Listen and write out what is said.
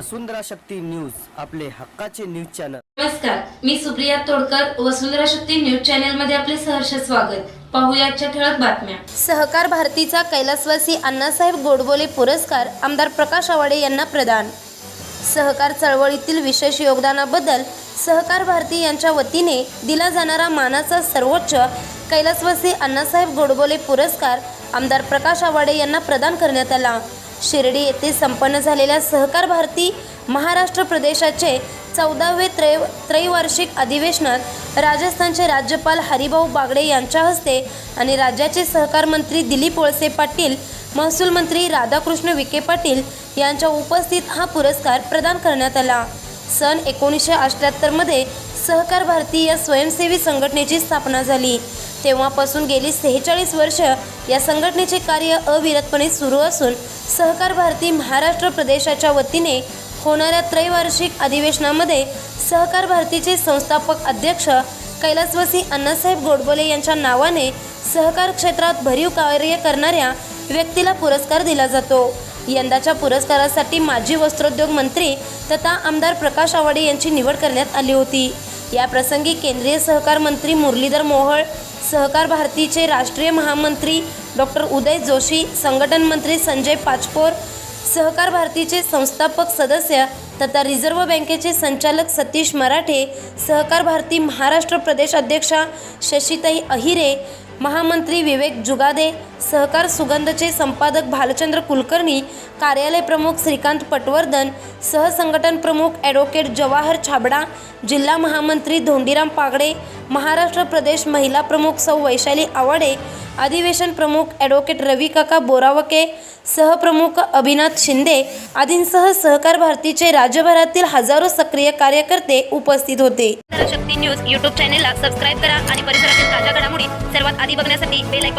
वसुंधरा Shakti news आपले हक्काचे news channel. नमस्कार मी सुप्रिया तोडकर वसुंधरा शक्ती न्यूज चॅनलमध्ये आपले सहर्ष स्वागत. पाहूया आजच्या ठळक बातम्या. सहकार भारतीचा कैलासवासी अण्णासाहेब गोडबोले पुरस्कार आमदार प्रकाश आवाडे यांना प्रदान. सहकार चळवळीतील विशेष योगदानाबद्दल सहकार भारती यांच्या वतीने दिला जाणारा मानाचा सर्वोच्च कैलासवासी अण्णासाहेब गोडबोले पुरस्कार आमदार प्रकाश आवाडे यांना प्रदान करण्यात आला. शिर्डी येथे संपन्न झालेल्या सहकार भारती महाराष्ट्र प्रदेशाचे चौदावे त्रै त्रैवार्षिक अधिवेशनात राजस्थानचे राज्यपाल हरिभाऊ बागडे यांच्या हस्ते आणि राज्याचे सहकार मंत्री दिलीप वळसे पाटील महसूल मंत्री राधाकृष्ण विखे पाटील यांच्या उपस्थित हा पुरस्कार प्रदान करण्यात आला. सन एकोणीसशे अठ्ठ्याहत्तरमध्ये सहकार भारती या स्वयंसेवी संघटनेची स्थापना झाली. तेव्हापासून गेली सेहेचाळीस वर्ष या संघटनेचे कार्य अविरतपणे सुरू असून सहकार भारती महाराष्ट्र प्रदेशाच्या वतीने होणाऱ्या त्रैवार्षिक अधिवेशनामध्ये सहकार भारतीचे संस्थापक अध्यक्ष कैलासवासी अण्णासाहेब गोडबोले यांच्या नावाने सहकार क्षेत्रात भरीव कार्य करणाऱ्या व्यक्तीला पुरस्कार दिला जातो. यंदाच्या पुरस्कारासाठी माजी वस्त्रोद्योग मंत्री तथा आमदार प्रकाश आवाडे यांची निवड करण्यात आली होती. या प्रसंगी केंद्रीय सहकार मंत्री मुरलीधर मोहोळ सहकार भारतीचे राष्ट्रीय महामंत्री डॉक्टर उदय जोशी संघटन मंत्री संजय पाचपोर सहकार भारतीचे संस्थापक सदस्य तथा रिझर्व्ह बँकेचे संचालक सतीश मराठे सहकार भारती महाराष्ट्र प्रदेश अध्यक्षा शशीताई अहिरे महामंत्री विवेक जुगादे सहकार सुगंधचे संपादक भालचंद्र कुलकर्णी कार्यालय प्रमुख श्रीकांत पटवर्धन सहसंघटन प्रमुख ॲडव्होकेट जवाहर छाबडा जिल्हा महामंत्री धोंडीराम पागडे महाराष्ट्र प्रदेश महिला प्रमुख सौ वैशाली आवाडे अधिवेशन प्रमुख ॲडव्होकेट रवी काका बोरावके सहप्रमुख अभिनाथ शिंदे आदींसह सहकार भारतीचे राज्यभरातील हजारो सक्रिय कार्यकर्ते उपस्थित होते. शक्ती न्यूज यूट्यूब चॅनेलला सबस्क्राईब करा आणि परिसरातील ताज्या घडामोडी सर्वात आधी बघण्यासाठी बेल